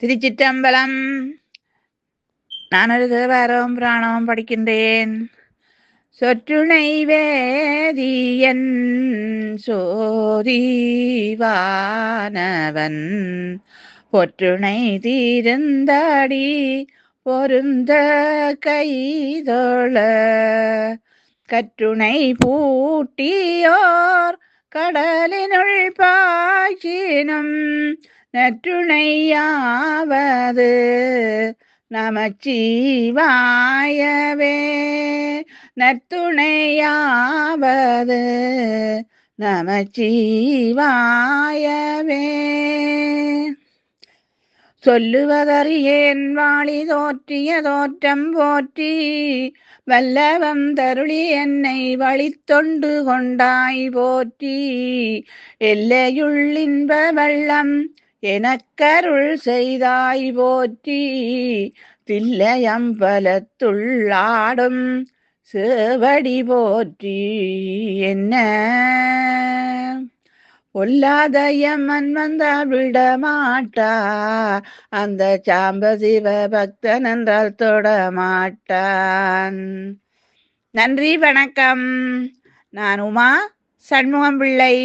திருச்சிற்றம்பலம். நான் ஒரு தேவாரம் புராணம் படிக்கின்றேன். சொற்றுணை வேதியன் சோதிவானவன் பொற்றுணை தீர்ந்தாடி பொருந்த கைதொழ. கற்றுணை பூட்டியோர் கடலினுள் பாய்ச்சினும். நற்றுணையாவது நமச்சிவாயவே. நத்துணையாவது நமச்சிவாயவே. சொல்லுவதறியேன் வாழி தோற்றிய தோற்றம் போற்றி வல்லவம் தருளி என்னை வழித்தொண்டு கொண்டாய் போற்றி. எல்லையுள்ளின்ப வெள்ளம் எனக்கருள் செய்தாய் போற்றி தில்லையம்பலத்துள்ளாடும் சேவடி போற்றி. என்ன? பொல்லாதயம்மன் வந்தால் விடமாட்டா அந்த சாம்ப சிவ பக்தன் என்றால் தொடமாட்டான் நன்றி வணக்கம். நான் உமா சண்முகம் பிள்ளை